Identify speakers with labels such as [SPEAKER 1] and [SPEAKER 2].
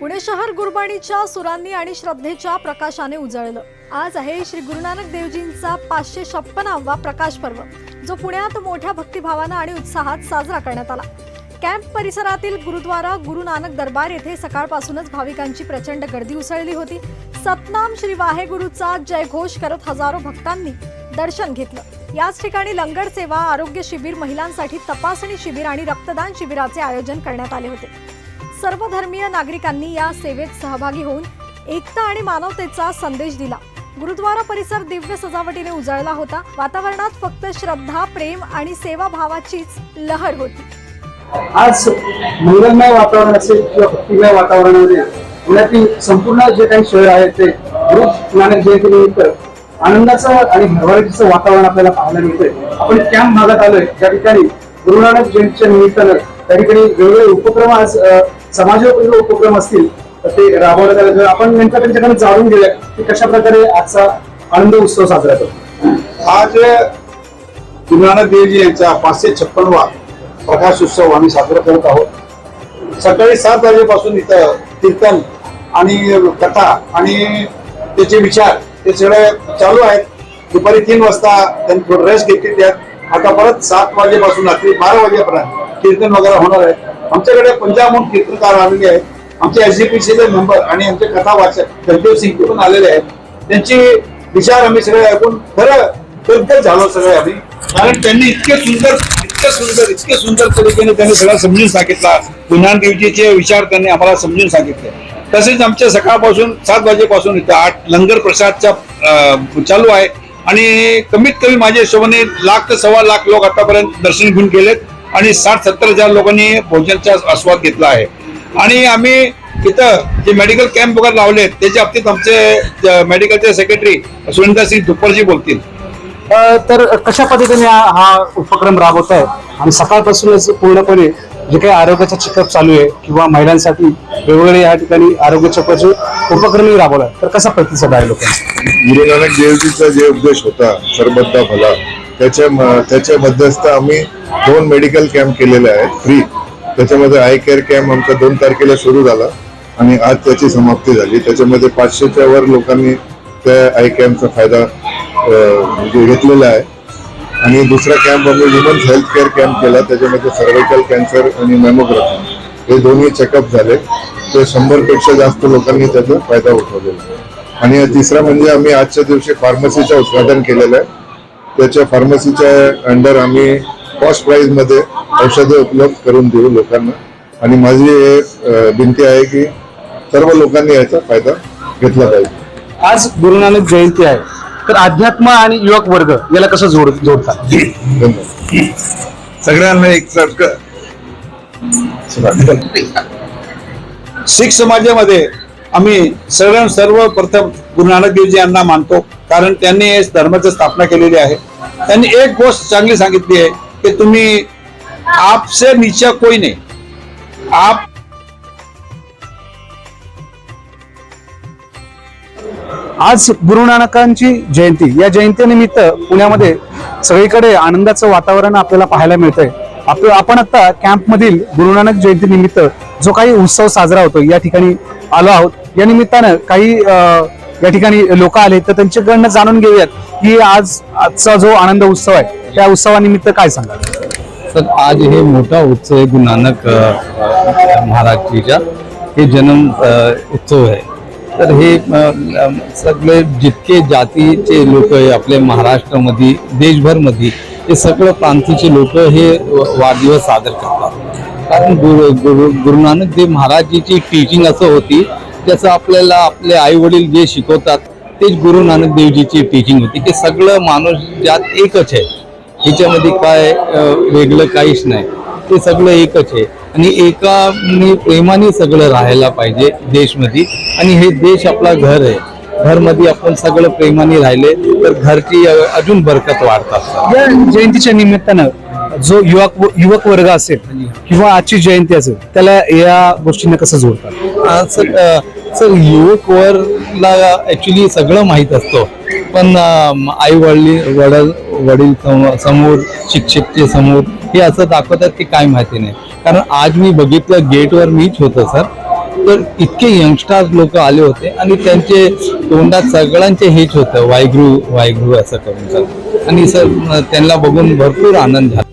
[SPEAKER 1] पुणे शहर गुरबाणीच्या सुरांनी आणि श्रद्धेच्या प्रकाशाने उजळलं. आज आहे श्री गुरुनानक देवजींचा पाचशे छप्पनावा प्रकाश पर्व जो पुण्यात मोठ्या भक्तिभावानं आणि उत्साहात साजरा करण्यात आला. कॅम्प परिसरातील गुरुद्वारा गुरु नानक दरबार येथे सकाळपासूनच भाविकांची प्रचंड गर्दी उसळली होती. सतनाम श्री वाहेगुरुचा जयघोष करत हजारो भक्तांनी दर्शन घेतलं. याच ठिकाणी लंगर सेवा आरोग्य शिबिर महिलांसाठी तपासणी शिबिर आणि रक्तदान शिबिराचे आयोजन करण्यात आले होते. सर्व धर्मीय नागरिकांनी या सेवेत सहभागी होऊन एकता आणि मानवतेचा संदेश दिला. गुरुद्वारा परिसर दिव्य सजावटीने उजळला होता. वातावरणात फक्त श्रद्धा प्रेम आणि सेवाभावाचीच लहर होती.
[SPEAKER 2] आज मंगलमय वातावरण असेल किंवा भक्तिमय वातावरणामध्ये पुण्यातील संपूर्ण जे काही शहर आहे ते गुरु नानक जयंतीनिमित्त आनंदाचं आणि भरभराटीचं वातावरण आपल्याला पाहायला मिळतंय. आपण कॅम्प भागात आलोय. त्या ठिकाणी गुरु नानक जयंतीच्या निमित्तानं त्या ठिकाणी वेगवेगळे उपक्रम आज समाजोपयोगी उपक्रम असतील तर ते राबवण्यात आले आपण नेमकं त्यांच्याकडे जाणून घेऊया की कशा प्रकारे आजचा आनंद उत्सव साजरा करतो.
[SPEAKER 3] आज गुरु नानक देवजी यांचा पाचशे छप्पनवा प्रकाश उत्सव आम्ही साजरा करत आहोत. सकाळी सात वाजेपासून इथं कीर्तन आणि कथा आणि त्याचे विचार ते सगळे चालू आहेत. दुपारी तीन वाजता त्यांनी थोडं रेस्ट घेतली त्यात. आता परत सात वाजेपासून रात्री बारा वाजेपर्यंत कीर्तन वगैरे होणार आहे. आमच्याकडे पंजाबहून कीर्तनकार आलेले आहेत. आमचे एस पी सीचे मेंबर आणि आमचे कथा वाचक जगदेव सिंग पण आलेले आहेत. त्यांचे विचार आम्ही सगळे ऐकून खरं गद्दल झालो सगळे आम्ही. कारण त्यांनी इतके सुंदर इतके सुंदर इतके सुंदर तरीकेने त्यांनी सगळं समजून सांगितला. गुन्हानदेवजीचे विचार त्यांनी आम्हाला समजून सांगितले. तसेच आमच्या सकाळपासून सात वाजेपासून इथं आठ लंगर प्रसादचा चालू आहे. आणि कमीत कमी माझ्या हिशोबाने लाख ते सव्वा लाख लोक आतापर्यंत दर्शन घेऊन गेलेत. आणि साठ सत्तर हजार लोकांनी भोजनाचा आस्वाद घेतला आहे. आणि आम्ही इथं जे मेडिकल कॅम्प वगैरे लावले त्याच्या बाबतीत आमचे मेडिकलचे सेक्रेटरी सुरेंद्र सिंग दुप्परजी बोलतील.
[SPEAKER 2] तर कशा पद्धतीने हा हा उपक्रम राबवत आहे? आणि सकाळपासूनच पूर्णपणे जे काही आरोग्याचा चेकअप चालू आहे किंवा महिलांसाठी वेगवेगळे या ठिकाणी आरोग्य चेकअपचे उपक्रमही राबवला. तर कसा प्रतिसाद आहे लोकांचा?
[SPEAKER 4] गुरु नानक देवजीचा जे उद्देश होता सरबत्ता भला त्याच्या त्याच्या मध्यस्थ आम्ही दोन मेडिकल कॅम्प केलेले आहेत फ्री त्याच्यामध्ये आय केअर कॅम्प आमचा दोन तारखेला सुरू झाला आणि आज त्याची समाप्ती झाली. त्याच्यामध्ये पाचशेच्या वर लोकांनी त्या आय कॅम्पचा फायदा म्हणजे घेतलेला आहे. आणि दुसरा कॅम्प आम्ही वुमन्स हेल्थ केअर कॅम्प केला. त्याच्यामध्ये सर्व्हिकल कॅन्सर आणि मेमोग्राफी हे दोन्ही चेकअप झाले. ते शंभरपेक्षा जास्त लोकांनी त्याचा फायदा उठवलेला आणि तिसरा म्हणजे आम्ही आजच्या दिवशी फार्मसीचं उद्घाटन केलेलं आहे. त्याच्या फार्मसीच्या अंडर आम्ही कॉस्ट प्राइसमध्ये औषधे उपलब्ध करून देऊ लोकांना. आणि माझी हे अं, विनंती आहे की सर्व लोकांनी याचा फायदा घेतला पाहिजे.
[SPEAKER 2] आज गुरु नानक जयंती आहे. तर अध्यात्म आणि युवक वर्ग याला कसं जोड जोडतात?
[SPEAKER 4] धन्यवाद.
[SPEAKER 3] सगळ्यांना एक सारखं शीख समाजामध्ये आम्ही सर्व सर्वप्रथम गुरु नानक देवजी यांना मानतो. कारण त्यांनी धर्माची स्थापना केलेली आहे. त्यांनी एक गोष्ट चांगली सांगितली आहे की तुम्ही आपसे नीचा कोई नाही. आप
[SPEAKER 2] आज गुरु नानकांची जयंती या जयंतीनिमित्त पुण्यामध्ये सगळीकडे आनंदाचं वातावरण आपल्याला पाहायला मिळतंय. आपलं आपण आता कॅम्प मधील गुरु नानक जयंती निमित्त जो काही उत्सव साजरा होतो या ठिकाणी आलो आहोत. या निमित्तानं काही या ठिकाणी लोक आले तर त्यांच्याकडनं जाणून घेऊयात की आज आजचा जो आनंद उत्सव आहे त्या उत्सवानिमित्त काय सांगा
[SPEAKER 5] तर आज हे मोठा उत्सव आहे गुरु नानक महाराजजीचा. हे जन्म उत्सव आहे. तर हे सगळे जितके जातीचे लोक आहे आपले महाराष्ट्रामध्ये देशभरमध्ये हे सगळं प्रांतीचे लोक हे वाढदिवस सादर करतात. कारण गुरु गुरु गुरु नानक देव महाराजजीची टीचिंग असं होती त्याचं आपल्याला आपले आई वडील जे शिकवतात तेच गुरु नानक देवजीची टीचिंग होती. की सगळं माणूस ज्यात एकच आहे. ह्याच्यामध्ये काय वेगळं काहीच नाही. ते सगळं एकच आहे. आणि एकाने प्रेमाने सगळं राहायला पाहिजे देशमध्ये. आणि हे देश आपला घर आहे. घरमध्ये आपण सगळं प्रेमाने राहिले तर घरची अजून बरकत वाढतात.
[SPEAKER 2] या जयंतीच्या निमित्तानं जो युवक युवक वर्ग असेल किंवा आजची जयंती असेल त्याला या गोष्टींना कसं जोडतात?
[SPEAKER 5] सर युवक वरला ॲक्च्युली सगळं माहीत असतं. पण आई वडील वडील वडील सम- समोर शिक्षकचे समोर हे असं दाखवतात की काय माहिती नाही. कारण आज मी बघितलं गेटवर मीच होतो सर. तर इतके यंगस्टार्स लोक आले होते आणि त्यांचे तोंडात सगळ्यांचे हेच होतं वायगृ वायगृ असं करून. सर आणि सर त्यांना बघून भरपूर आनंद झाला.